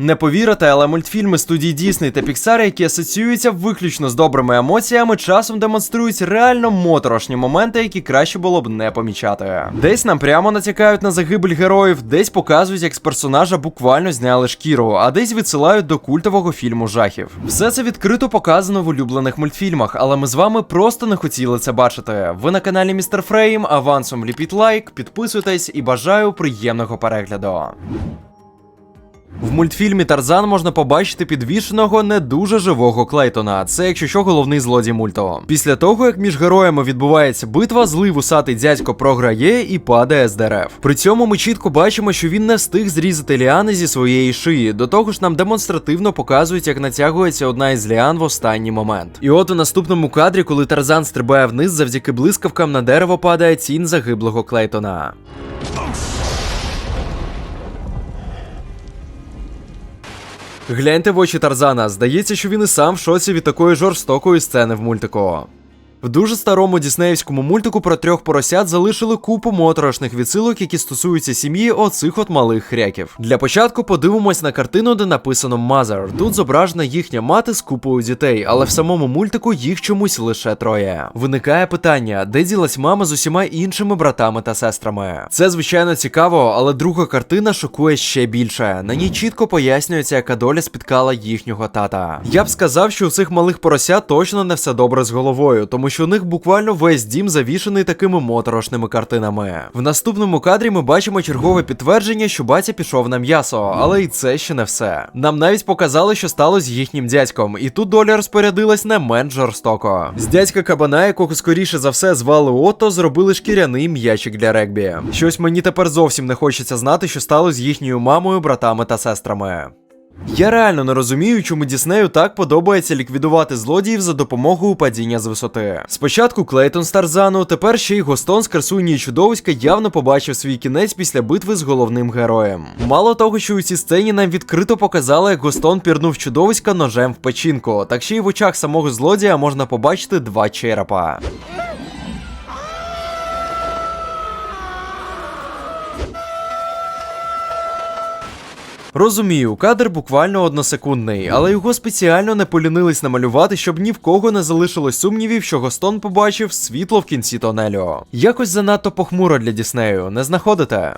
Не повірите, але мультфільми студії Disney та Pixar, які асоціюються виключно з добрими емоціями, часом демонструють реально моторошні моменти, які краще було б не помічати. Десь нам прямо натякають на загибель героїв, десь показують, як з персонажа буквально зняли шкіру, а десь відсилають до культового фільму жахів. Все це відкрито показано в улюблених мультфільмах, але ми з вами просто не хотіли це бачити. Ви на каналі Містер Фрейм, авансом ліпіть лайк, підписуйтесь і бажаю приємного перегляду. В мультфільмі Тарзан можна побачити підвішеного не дуже живого Клейтона. Це, якщо що, головний злодій мульту. Після того, як між героями відбувається битва, злий вусатий дядько програє і падає з дерев. При цьому ми чітко бачимо, що він не встиг зрізати ліани зі своєї шиї. До того ж, нам демонстративно показують, як натягується одна із ліан в останній момент. І от у наступному кадрі, коли Тарзан стрибає вниз, завдяки блискавкам на дерево падає тінь загиблого Клейтона. Гляньте в очі Тарзана. Здається, що він і сам в шоці від такої жорстокої сцени в мультику. В дуже старому діснеївському мультику про трьох поросят залишили купу моторошних відсилок, які стосуються сім'ї оцих от малих хряків. Для початку подивимось на картину, де написано Mother. Тут зображена їхня мати з купою дітей, але в самому мультику їх чомусь лише троє. Виникає питання, де ділась мама з усіма іншими братами та сестрами. Це звичайно цікаво, але друга картина шокує ще більше. На ній чітко пояснюється, яка доля спіткала їхнього тата. Я б сказав, що у цих малих поросят точно не все добре з головою, тому що у них буквально весь дім завішаний такими моторошними картинами. В наступному кадрі ми бачимо чергове підтвердження, що батя пішов на м'ясо, але і це ще не все. Нам навіть показали, що стало з їхнім дядьком, і тут доля розпорядилась не менш жорстоко. З дядька кабана, якого скоріше за все звали Ото, зробили шкіряний м'ячик для регбі. Щось мені тепер зовсім не хочеться знати, що стало з їхньою мамою, братами та сестрами. Я реально не розумію, чому Діснею так подобається ліквідувати злодіїв за допомогою падіння з висоти. Спочатку Клейтон з Тарзану, тепер ще й Гостон з красуні чудовиська явно побачив свій кінець після битви з головним героєм. Мало того, що у цій сцені нам відкрито показали, як Гостон пірнув чудовиська ножем в печінку, так ще й в очах самого злодія можна побачити два черепа. Розумію, кадр буквально односекундний, але його спеціально не полінились намалювати, щоб ні в кого не залишилось сумнівів, що Гостон побачив світло в кінці тонелю. Якось занадто похмуро для Діснею, не знаходите?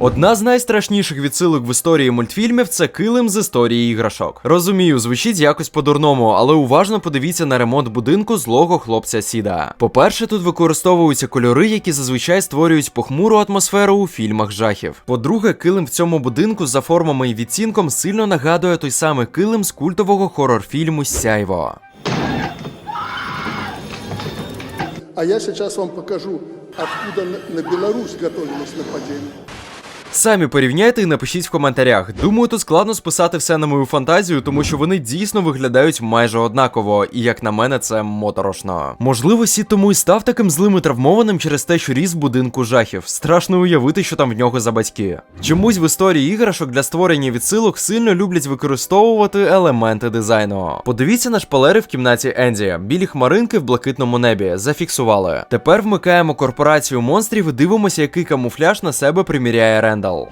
Одна з найстрашніших відсилок в історії мультфільмів це килим з історії іграшок. Розумію, звучить якось по-дурному, але уважно подивіться на ремонт будинку злого хлопця Сіда. По-перше, тут використовуються кольори, які зазвичай створюють похмуру атмосферу у фільмах жахів. По-друге, килим в цьому будинку за формами і відцінком сильно нагадує той самий килим з культового хорор-фільму Сяйво. А я сейчас вам покажу, откуда на- Беларусь готовилось нападение. Самі порівняйте і напишіть в коментарях. Думаю, тут складно списати все на мою фантазію, тому що вони дійсно виглядають майже однаково, і як на мене, це моторошно. Можливо, сі тому і став таким злим і травмованим через те, що ріс в будинку жахів. Страшно уявити, що там в нього за батьки. Чомусь в історії іграшок для створення відсилок сильно люблять використовувати елементи дизайну. Подивіться на шпалери в кімнаті Енді, білі хмаринки в блакитному небі. Зафіксували. Тепер вмикаємо корпорацію монстрів і дивимося, який камуфляж на себе приміряє Рендал.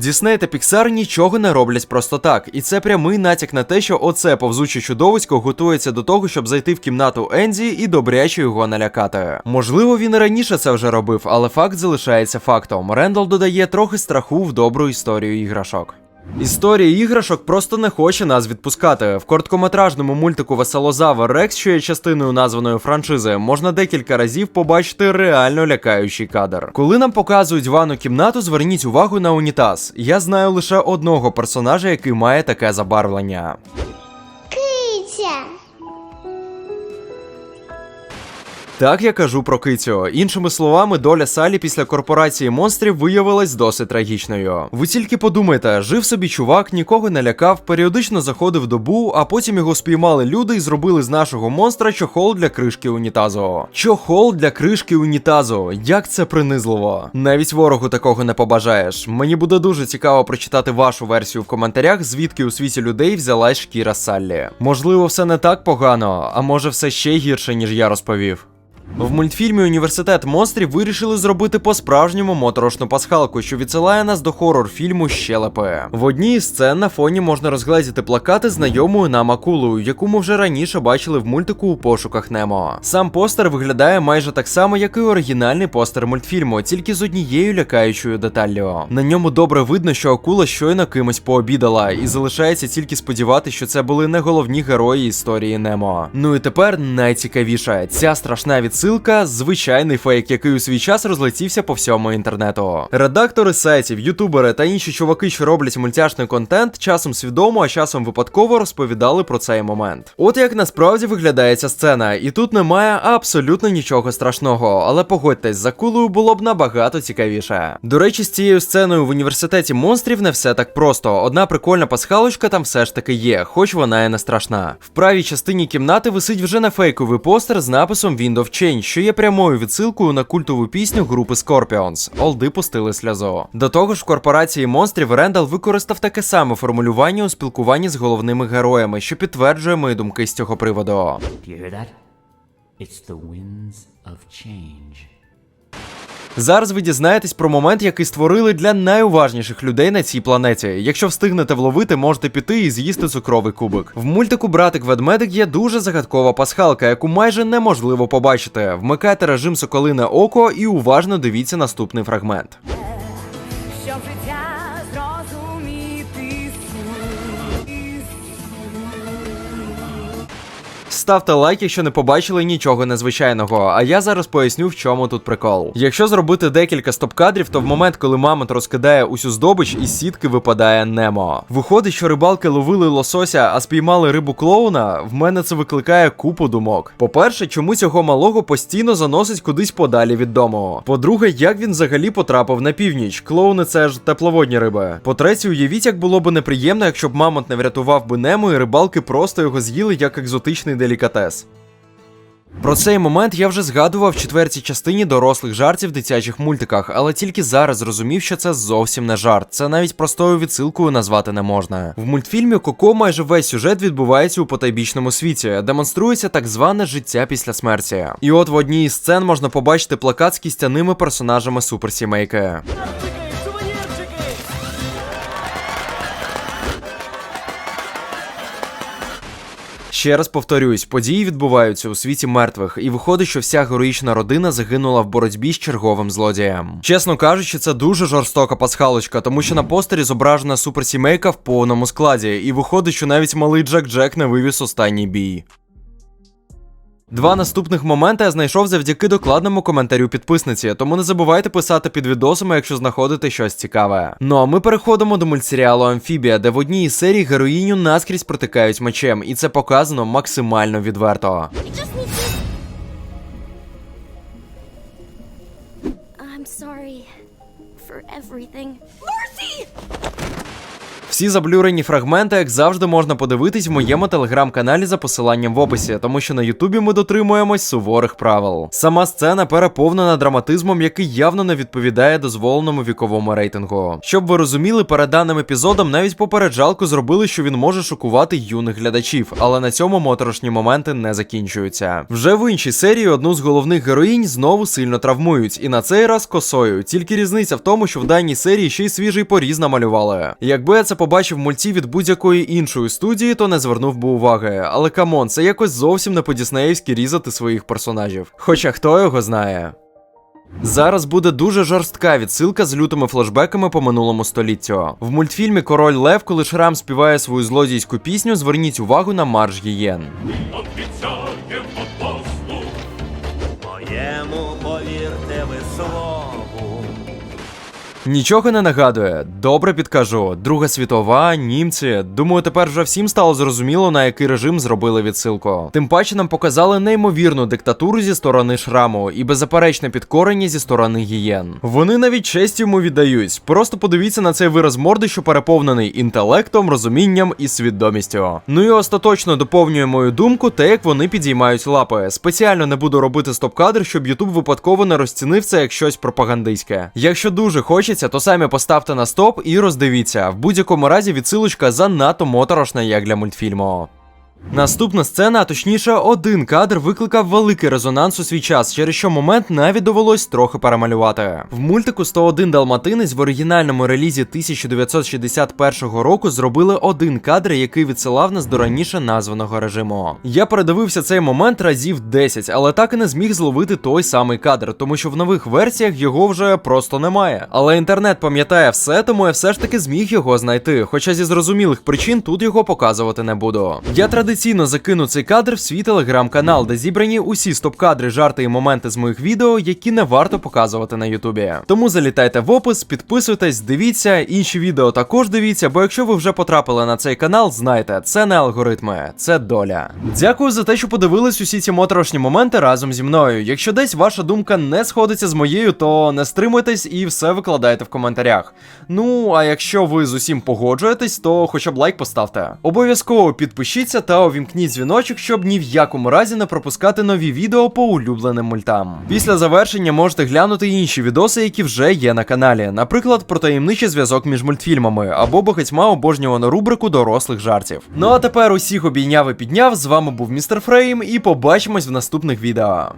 Дісней та Піксар нічого не роблять просто так, і це прямий натяк на те, що оце повзуче чудовисько готується до того, щоб зайти в кімнату Енді і добряче його налякати. Можливо, він і раніше це вже робив, але факт залишається фактом. Рендал додає трохи страху в добру історію іграшок. Історія іграшок просто не хоче нас відпускати. В короткометражному мультику Веселозавр Рекс, що є частиною названої франшизи, можна декілька разів побачити реально лякаючий кадр. Коли нам показують ванну кімнату, зверніть увагу на унітаз. Я знаю лише одного персонажа, який має таке забарвлення. Так я кажу про кицю. Іншими словами, доля Салі після корпорації монстрів виявилась досить трагічною. Ви тільки подумайте, жив собі чувак, нікого не лякав, періодично заходив до бу, а потім його спіймали люди і зробили з нашого монстра чохол для кришки унітазу. Чохол для кришки унітазу. Як це принизливо. Навіть ворогу такого не побажаєш. Мені буде дуже цікаво прочитати вашу версію в коментарях, звідки у світі людей взялась шкіра Саллі. Можливо, все не так погано, а може все ще гірше, ніж я розповів. В мультфільмі Університет монстрів вирішили зробити по-справжньому моторошну пасхалку, що відсилає нас до хорор-фільму Щелепи. В одній із сцен на фоні можна розгледіти плакати знайомою нам акулою, яку ми вже раніше бачили в мультику у пошуках Немо. Сам постер виглядає майже так само, як і оригінальний постер мультфільму, тільки з однією лякаючою деталлю. На ньому добре видно, що акула щойно кимось пообідала, і залишається тільки сподіватися, що це були не головні герої історії Немо. Ну і тепер найцікавіше: ця страшна відсилка звичайний фейк, який у свій час розлетівся по всьому інтернету. Редактори сайтів, ютубери та інші чуваки, що роблять мультяшний контент, часом свідомо, а часом випадково розповідали про цей момент. От як насправді виглядає ця сцена, і тут немає абсолютно нічого страшного, але погодьтесь, за кулою було б набагато цікавіше. До речі, з цією сценою в університеті монстрів не все так просто. Одна прикольна пасхалочка там все ж таки є, хоч вона і не страшна. В правій частині кімнати висить вже не фейковий постер з написом Wind of Change, що є прямою відсилкою на культову пісню групи Scorpions. Олди пустили сльозу. До того ж, в корпорації монстрів Рендал використав таке саме формулювання у спілкуванні з головними героями, що підтверджує мої думки з цього приводу. You hear that? It's the winds of change. Зараз ви дізнаєтесь про момент, який створили для найуважніших людей на цій планеті. Якщо встигнете вловити, можете піти і з'їсти цукровий кубик. В мультику Братик Ведмедик є дуже загадкова пасхалка, яку майже неможливо побачити. Вмикайте режим Соколине Око і уважно дивіться наступний фрагмент. Ставте лайк, якщо не побачили нічого незвичайного. А я зараз поясню, в чому тут прикол. Якщо зробити декілька стоп-кадрів, то в момент, коли мамонт розкидає усю здобич, із сітки випадає Немо. Виходить, що рибалки ловили лосося, а спіймали рибу клоуна. В мене це викликає купу думок. По-перше, чому цього малого постійно заносить кудись подалі від дому. По-друге, як він взагалі потрапив на північ? Клоуни це ж тепловодні риби. По-третє, уявіть, як було би неприємно, якщо б мамонт не врятував би Немо, і рибалки просто його з'їли як екзотичний делікатес. Про цей момент я вже згадував в четвертій частині дорослих жартів в дитячих мультиках, але тільки зараз зрозумів, що це зовсім не жарт. Це навіть простою відсилкою назвати не можна. В мультфільмі Коко майже весь сюжет відбувається у потайбічному світі, демонструється так зване життя після смерті. І от в одній із сцен можна побачити плакат з кістяними персонажами суперсімейки. Ще раз повторюсь, події відбуваються у світі мертвих, і виходить, що вся героїчна родина загинула в боротьбі з черговим злодієм. Чесно кажучи, це дуже жорстока пасхалочка, тому що на постері зображена суперсімейка в повному складі, і виходить, що навіть малий Джек Джек не вивіз останній бій. Два наступних моменти я знайшов завдяки докладному коментарю підписниці, тому не забувайте писати під відосами, якщо знаходите щось цікаве. Ну а ми переходимо до мультсеріалу Амфібія, де в одній із серій героїню наскрізь протикають мечем, і це показано максимально відверто. I'm sorry for everything. Всі заблюрені фрагменти, як завжди, можна подивитись в моєму телеграм-каналі за посиланням в описі, тому що на Ютубі ми дотримуємось суворих правил. Сама сцена переповнена драматизмом, який явно не відповідає дозволеному віковому рейтингу. Щоб ви розуміли, перед даним епізодом навіть попереджалку зробили, що він може шокувати юних глядачів, але на цьому моторошні моменти не закінчуються. Вже в іншій серії одну з головних героїнь знову сильно травмують, і на цей раз косою. Тільки різниця в тому, що в даній серії ще й свіжий поріз намалювали. Якби я це побачив мульті від будь-якої іншої студії, то не звернув би уваги. Але камон, це якось зовсім не по-діснеївськи різати своїх персонажів. Хоча хто його знає. Зараз буде дуже жорстка відсилка з лютими флешбеками по минулому століттю. В мультфільмі Король Лев, коли Шрам співає свою злодійську пісню, зверніть увагу на марш гієн. Обіцяємо Моєму повірте ви слову. Нічого не нагадує. Добре підкажу. Друга світова, німці. Думаю, тепер вже всім стало зрозуміло, на який режим зробили відсилку. Тим паче нам показали неймовірну диктатуру зі сторони шраму і беззаперечне підкорення зі сторони гієн. Вони навіть честь йому віддають. Просто подивіться на цей вираз морди, що переповнений інтелектом, розумінням і свідомістю. Ну і остаточно доповнює мою думку, те, як вони підіймають лапи. Спеціально не буду робити стоп-кадр, щоб Ютуб випадково не розцінив це як щось пропагандистське. Якщо дуже хочеться, то самі поставте на стоп і роздивіться. В будь-якому разі відсилочка занадто моторошна, як для мультфільму. Наступна сцена, а точніше, один кадр викликав великий резонанс у свій час, через що момент навіть довелось трохи перемалювати. В мультику 101 Далматинець в оригінальному релізі 1961 року зробили один кадр, який відсилав нас до раніше названого режиму. Я передивився цей момент разів 10, але так і не зміг зловити той самий кадр, тому що в нових версіях його вже просто немає. Але інтернет пам'ятає все, тому я все ж таки зміг його знайти. Хоча зі зрозумілих причин тут його показувати не буду. Я традиційно закину цей кадр в свій телеграм-канал, де зібрані усі стоп-кадри, жарти і моменти з моїх відео, які не варто показувати на Ютубі. Тому залітайте в опис, підписуйтесь, дивіться, інші відео також дивіться, бо якщо ви вже потрапили на цей канал, знайте, це не алгоритми, це доля. Дякую за те, що подивились усі ці моторошні моменти разом зі мною. Якщо десь ваша думка не сходиться з моєю, то не стримуйтесь і все викладайте в коментарях. Ну, а якщо ви з усім погоджуєтесь, то хоча б лайк поставте. Обов'язково підпишіться увімкніть дзвіночок, щоб ні в якому разі не пропускати нові відео по улюбленим мультам. Після завершення можете глянути інші відоси, які вже є на каналі, наприклад, про таємничий зв'язок між мультфільмами або багатьма обожнювану рубрику дорослих жартів. Ну а тепер усіх обійняв і підняв. З вами був містер Фрейм, і побачимось в наступних відео.